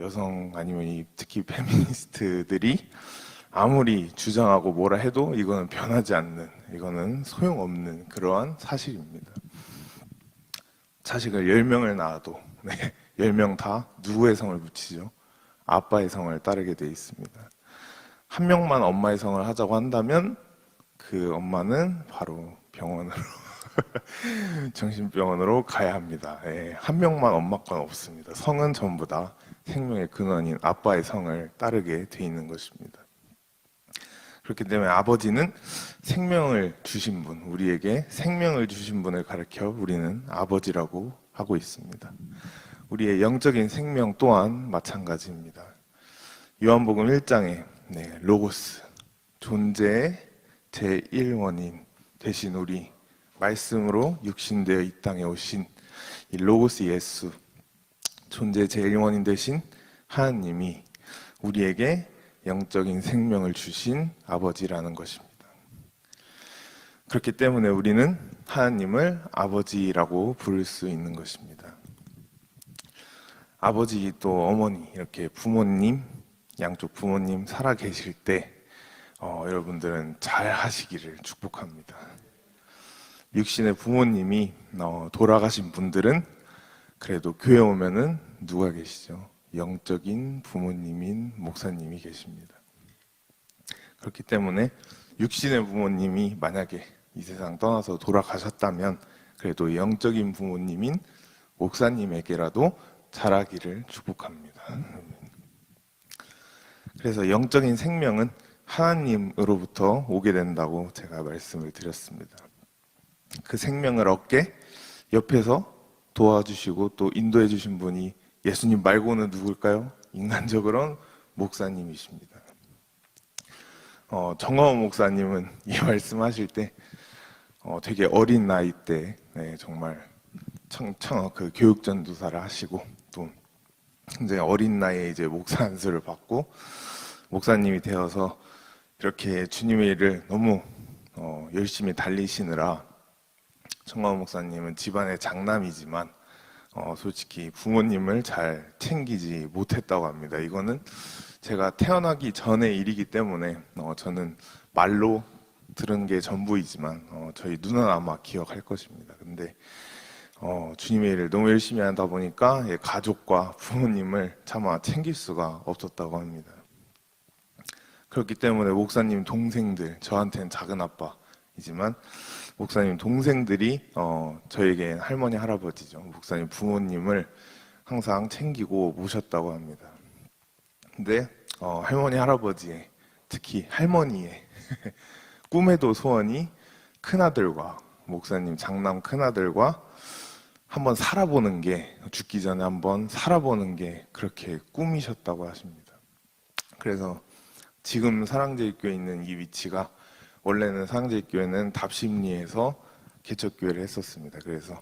여성 아니면 이 특히 페미니스트들이 아무리 주장하고 뭐라 해도 이거는 변하지 않는, 이거는 소용없는 그러한 사실입니다. 자식을 10명을 낳아도 네, 10명 다 누구의 성을 붙이죠? 아빠의 성을 따르게 돼 있습니다. 한 명만 엄마의 성을 하자고 한다면 그 엄마는 바로 병원으로 정신병원으로 가야 합니다. 예, 한 명만 엄마 건 없습니다. 성은 전부 다 생명의 근원인 아빠의 성을 따르게 돼 있는 것입니다. 그렇기 때문에 아버지는 생명을 주신 분, 우리에게 생명을 주신 분을 가르쳐 우리는 아버지라고 하고 있습니다. 우리의 영적인 생명 또한 마찬가지입니다. 요한복음 1장에 네, 로고스, 존재의 제1원인 되신 우리 말씀으로 육신되어 이 땅에 오신 이 로고스 예수, 존재 제1원인 되신 하나님이 우리에게 영적인 생명을 주신 아버지라는 것입니다. 그렇기 때문에 우리는 하나님을 아버지라고 부를 수 있는 것입니다. 아버지 또 어머니 이렇게 부모님 양쪽 부모님 살아 계실 때 어, 여러분들은 잘 하시기를 축복합니다. 육신의 부모님이 어, 돌아가신 분들은 그래도 교회 오면은 누가 계시죠? 영적인 부모님인 목사님이 계십니다. 그렇기 때문에 육신의 부모님이 만약에 이 세상 떠나서 돌아가셨다면 그래도 영적인 부모님인 목사님에게라도 잘하기를 축복합니다. 그래서 영적인 생명은 하나님으로부터 오게 된다고 제가 말씀을 드렸습니다. 그 생명을 얻게 옆에서 도와주시고 또 인도해 주신 분이 예수님 말고는 누굴까요? 인간적으로는 목사님이십니다. 어, 정화원 목사님은 이 말씀하실 때 어, 되게 어린 나이 때 네, 정말 청, 청, 그 교육 전도사를 하시고 또 굉장히 어린 나이에 이제 목사 안수를 받고 목사님이 되어서 이렇게 주님의 일을 너무 어, 열심히 달리시느라 청광 목사님은 집안의 장남이지만 어, 솔직히 부모님을 잘 챙기지 못했다고 합니다. 이거는 제가 태어나기 전의 일이기 때문에 어, 저는 말로 들은 게 전부이지만 어, 저희 누나는 아마 기억할 것입니다. 근데 어, 주님의 일을 너무 열심히 하다 보니까 예, 가족과 부모님을 차마 챙길 수가 없었다고 합니다. 그렇기 때문에 목사님 동생들, 저한테는 작은 아빠 이지만 목사님 동생들이 어, 저에게 할머니 할아버지죠. 목사님 부모님을 항상 챙기고 모셨다고 합니다. 근데 어, 할머니 할아버지의 특히 할머니의 꿈에도 소원이 큰 아들과 목사님 장남 큰 아들과 한번 살아보는 게 죽기 전에 한번 살아보는 게 그렇게 꿈이셨다고 하십니다. 그래서 지금 사랑제일교회 있는 이 위치가 원래는 사랑제일교회는 답심리에서 개척교회를 했었습니다. 그래서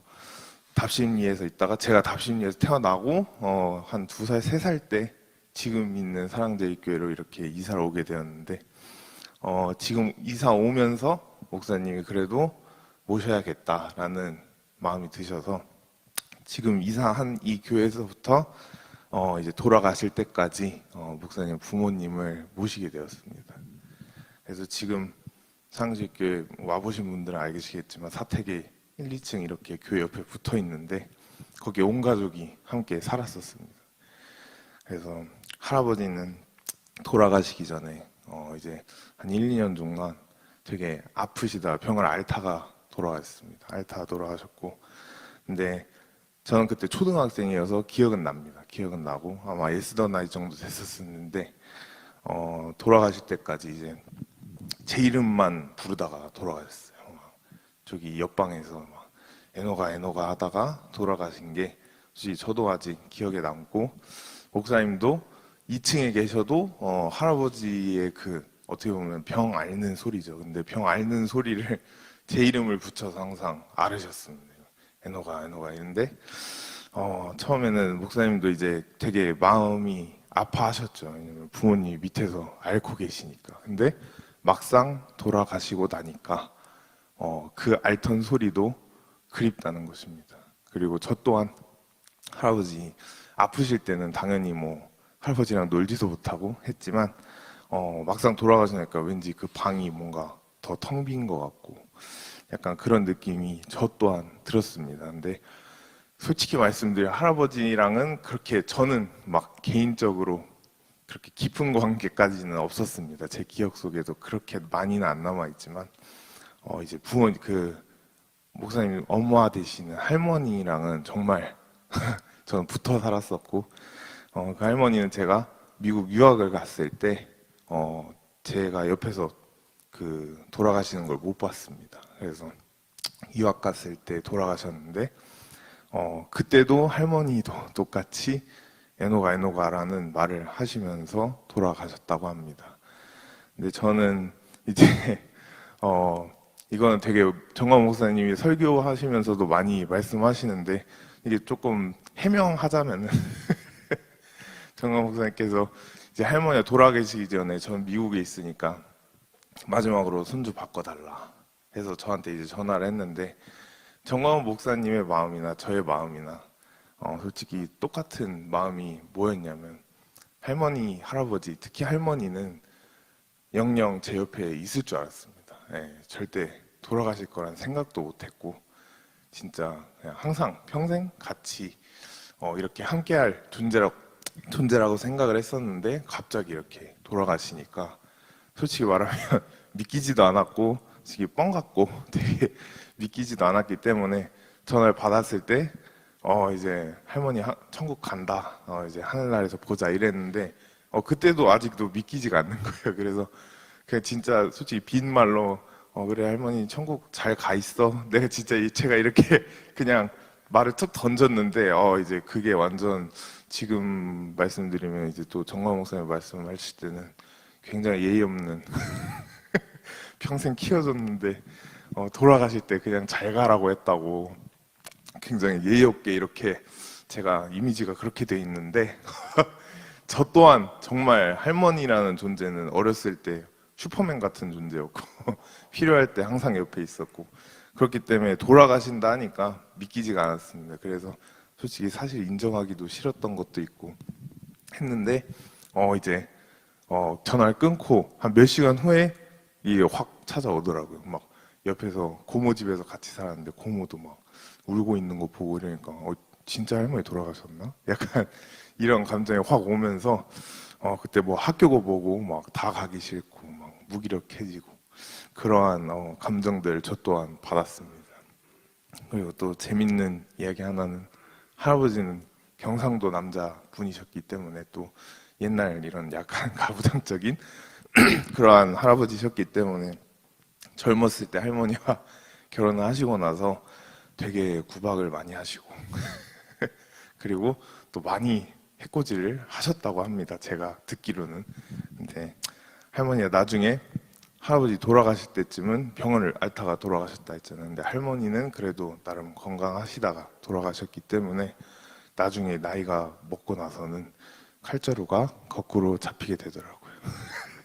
답심리에서 있다가 제가 답심리에서 태어나고 어, 한 두 살, 세 살 때 지금 있는 사랑제일교회로 이렇게 이사를 오게 되었는데 어, 지금 이사 오면서 목사님이 그래도 모셔야겠다라는 마음이 드셔서 지금 이사한 이 교회에서부터 어, 이제 돌아가실 때까지 어, 목사님 부모님을 모시게 되었습니다. 그래서 지금 상식교회 와보신 분들은 알겠지만 사택에 1, 2층 이렇게 교회 옆에 붙어 있는데 거기에 온 가족이 함께 살았었습니다. 그래서 할아버지는 돌아가시기 전에 어, 이제 한 1, 2년 동안 되게 아프시다 병을 앓다가 돌아가셨습니다. 앓다가 돌아가셨고 근데 저는 그때 초등학생이어서 기억은 납니다. 기억은 나고 아마 예스더 나이 정도 됐었는데 어, 돌아가실 때까지 이제 제 이름만 부르다가 돌아가셨어요. 막 저기 옆방에서 막 에노가 에노가 하다가 돌아가신 게 저도 아직 기억에 남고 목사님도 2층에 계셔도 어, 할아버지의 그 어떻게 보면 병 앓는 소리죠. 근데 병 앓는 소리를 제 이름을 붙여서 항상 앓으셨습니다. 에노가 에노가 이런데 어, 처음에는 목사님도 이제 되게 마음이 아파하셨죠. 왜냐면 부모님이 밑에서 앓고 계시니까. 근데 막상 돌아가시고 나니까 어, 그 앓던 소리도 그립다는 것입니다. 그리고 저 또한 할아버지 아프실 때는 당연히 뭐 할아버지랑 놀지도 못하고 했지만 어, 막상 돌아가시니까 왠지 그 방이 뭔가 더 텅 빈 것 같고 약간 그런 느낌이 저 또한 들었습니다. 근데 솔직히 말씀드려 할아버지랑은 그렇게 저는 막 개인적으로 그렇게 깊은 관계까지는 없었습니다. 제 기억 속에도 그렇게 많이는 안 남아 있지만 어 이제 부모 그 목사님 엄마 되시는 할머니랑은 정말 저는 붙어 살았었고 어 그 할머니는 제가 미국 유학을 갔을 때 어 제가 옆에서 그 돌아가시는 걸 못 봤습니다. 그래서 유학 갔을 때 돌아가셨는데 어, 그때도 할머니도 똑같이 에노가 에노가라는 말을 하시면서 돌아가셨다고 합니다. 근데 저는 이제 어 이거는 되게 정광 목사님이 설교하시면서도 많이 말씀하시는데 이게 조금 해명하자면은 정광 목사님께서 이제 할머니가 돌아계시기 전에 전 미국에 있으니까 마지막으로 손주 바꿔달라 해서 저한테 이제 전화를 했는데 정광훈 목사님의 마음이나 저의 마음이나 어, 솔직히 똑같은 마음이 뭐였냐면 할머니, 할아버지, 특히 할머니는 영영 제 옆에 있을 줄 알았습니다. 예, 절대 돌아가실 거란 생각도 못했고 진짜 항상 평생 같이 어, 이렇게 함께할 존재라고, 존재라고 생각을 했었는데 갑자기 이렇게 돌아가시니까 솔직히 말하면 믿기지도 않았고 솔직히 뻥 같고 되게 믿기지도 않았기 때문에 전화를 받았을 때 어 이제 할머니 하- 천국 간다. 어 이제 하늘나라에서 보자 이랬는데 어 그때도 아직도 믿기지가 않는 거예요. 그래서 그냥 진짜 솔직히 빈 말로 어 그래 할머니 천국 잘 가 있어. 내가 진짜 이- 제가 이렇게 그냥 말을 툭 던졌는데 어 이제 그게 완전 지금 말씀드리면 이제 또 정광 목사님 말씀하실 때는 굉장히 예의 없는 평생 키워줬는데 어, 돌아가실 때 그냥 잘 가라고 했다고 굉장히 예의 없게 이렇게 제가 이미지가 그렇게 돼 있는데 저 또한 정말 할머니라는 존재는 어렸을 때 슈퍼맨 같은 존재였고 필요할 때 항상 옆에 있었고 그렇기 때문에 돌아가신다 하니까 믿기지가 않았습니다. 그래서 솔직히 사실 인정하기도 싫었던 것도 있고 했는데 어 이제 어 전화를 끊고 한 몇 시간 후에 이게 확 찾아오더라고요. 막 옆에서 고모 집에서 같이 살았는데 고모도 막 울고 있는 거 보고 이러니까 어 진짜 할머니 돌아가셨나? 약간 이런 감정이 확 오면서 어 그때 뭐 학교고 보고 막 다 가기 싫고 막 무기력해지고 그러한 어 감정들 저 또한 받았습니다. 그리고 또 재밌는 이야기 하나는 할아버지는 경상도 남자 분이셨기 때문에 또 옛날 이런 약간 가부장적인 그러한 할아버지셨기 때문에 젊었을 때 할머니와 결혼을 하시고 나서 되게 구박을 많이 하시고 그리고 또 많이 해코지를 하셨다고 합니다. 제가 듣기로는. 근데 할머니가 나중에 할아버지 돌아가실 때쯤은 병원을 앓다가 돌아가셨다 했잖아요. 근데 할머니는 그래도 나름 건강하시다가 돌아가셨기 때문에 나중에 나이가 먹고 나서는 칼자루가 거꾸로 잡히게 되더라고요.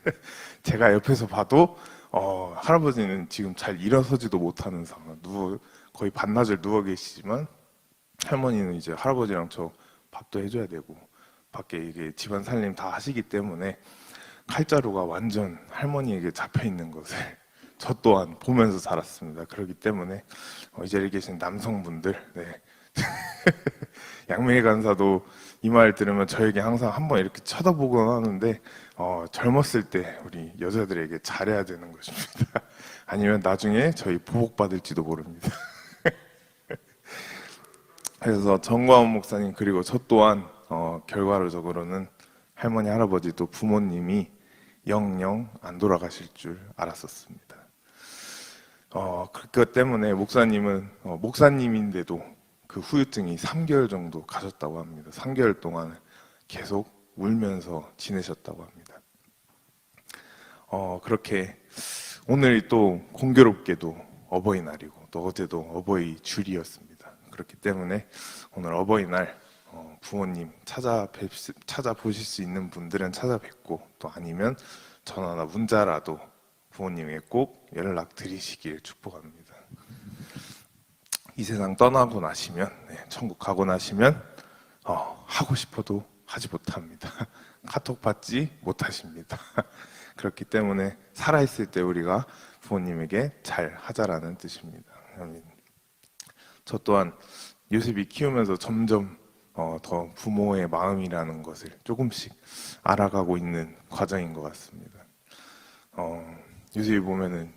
제가 옆에서 봐도 어, 할아버지는 지금 잘 일어서지도 못하는 상황, 누워 거의 반나절 누워 계시지만 할머니는 이제 할아버지랑 저 밥도 해줘야 되고 밖에 이게 집안 살림 다 하시기 때문에 칼자루가 완전 할머니에게 잡혀 있는 것을 저 또한 보면서 자랐습니다. 그렇기 때문에 어, 이 자리에 계신 남성분들, 네. 양미애 간사도 이 말 들으면 저에게 항상 한번 이렇게 쳐다보곤 하는데 어, 젊었을 때 우리 여자들에게 잘해야 되는 것입니다. 아니면 나중에 저희 보복받을지도 모릅니다. 그래서 정광훈 목사님 그리고 저 또한 어, 결과적으로는 할머니 할아버지 또 부모님이 영영 안 돌아가실 줄 알았었습니다. 어, 그것 때문에 목사님은 어, 목사님인데도 그 후유증이 3개월 정도 가셨다고 합니다. 3개월 동안 계속 울면서 지내셨다고 합니다. 어, 그렇게 오늘 또 공교롭게도 어버이날이고 또 어제도 어버이 줄이었습니다. 그렇기 때문에 오늘 어버이날 어, 부모님 찾아뵙 찾아보실 수 있는 분들은 찾아뵙고 또 아니면 전화나 문자라도 부모님에게 꼭 연락 드리시길 축복합니다. 이 세상 떠나고 나시면 네, 천국 가고 나시면 어, 하고 싶어도 하지 못합니다. 카톡 받지 못하십니다. 그렇기 때문에 살아있을 때 우리가 부모님에게 잘 하자라는 뜻입니다. 저 또한 요셉이 키우면서 점점 어, 더 부모의 마음이라는 것을 조금씩 알아가고 있는 과정인 것 같습니다. 어, 요셉이 보면은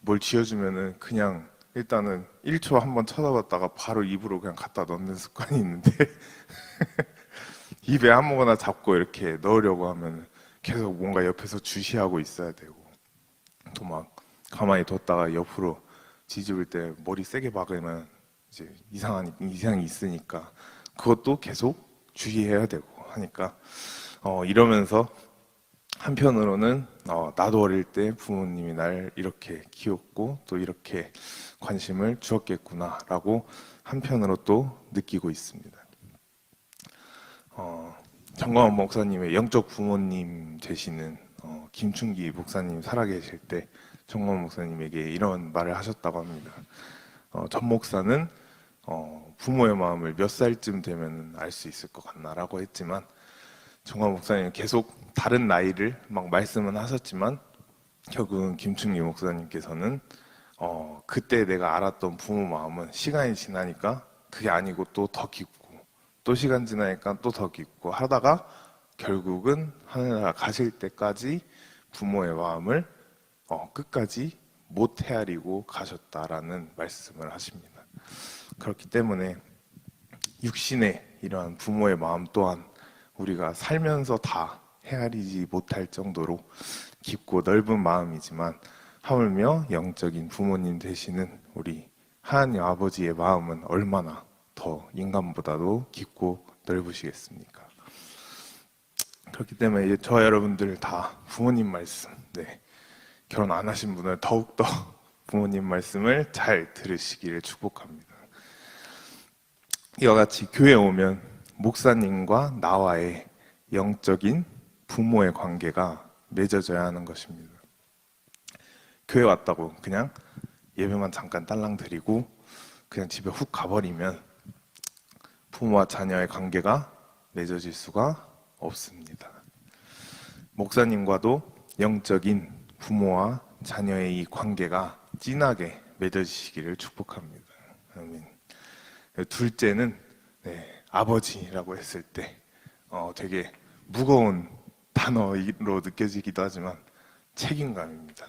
뭘 지어주면은 그냥 일단은 1초 한번 쳐다봤다가 바로 입으로 그냥 갖다 넣는 습관이 있는데 입에 아무거나 잡고 이렇게 넣으려고 하면 계속 뭔가 옆에서 주시하고 있어야 되고 또 막 가만히 뒀다가 옆으로 뒤집을 때 머리 세게 박으면 이제 이상한 이상이 있으니까 그것도 계속 주의해야 되고 하니까 어, 이러면서 한편으로는 어, 나도 어릴 때 부모님이 날 이렇게 키웠고 또 이렇게 관심을 주었겠구나라고 한편으로 또 느끼고 있습니다. 어, 정광원 목사님의 영적 부모님 되시는 어, 김충기 목사님 살아계실 때 정광원 목사님에게 이런 말을 하셨다고 합니다. 어, 전 목사는 어, 부모의 마음을 몇 살쯤 되면 알 수 있을 것 같나라고 했지만 정광 목사님 계속 다른 나이를 막 말씀은 하셨지만 결국은 김충기 목사님께서는 어, 그때 내가 알았던 부모 마음은 시간이 지나니까 그게 아니고 또 더 깊고 또 시간 지나니까 또 더 깊고 하다가 결국은 하늘나라 가실 때까지 부모의 마음을 어, 끝까지 못 헤아리고 가셨다라는 말씀을 하십니다. 그렇기 때문에 육신의 이러한 부모의 마음 또한 우리가 살면서 다 헤아리지 못할 정도로 깊고 넓은 마음이지만 하물며 영적인 부모님 되시는 우리 하나님 아버지의 마음은 얼마나 더 인간보다도 깊고 넓으시겠습니까? 그렇기 때문에 이제 저 여러분들 다 부모님 말씀, 네. 결혼 안 하신 분은 더욱더 부모님 말씀을 잘 들으시기를 축복합니다. 이와 같이 교회 오면 목사님과 나와의 영적인 부모의 관계가 맺어져야 하는 것입니다. 교회 왔다고 그냥 예배만 잠깐 딸랑 드리고 그냥 집에 훅 가버리면 부모와 자녀의 관계가 맺어질 수가 없습니다. 목사님과도 영적인 부모와 자녀의 이 관계가 진하게 맺어지시기를 축복합니다. 아멘. 둘째는 네, 아버지라고 했을 때 어, 되게 무거운 단어로 느껴지기도 하지만 책임감입니다.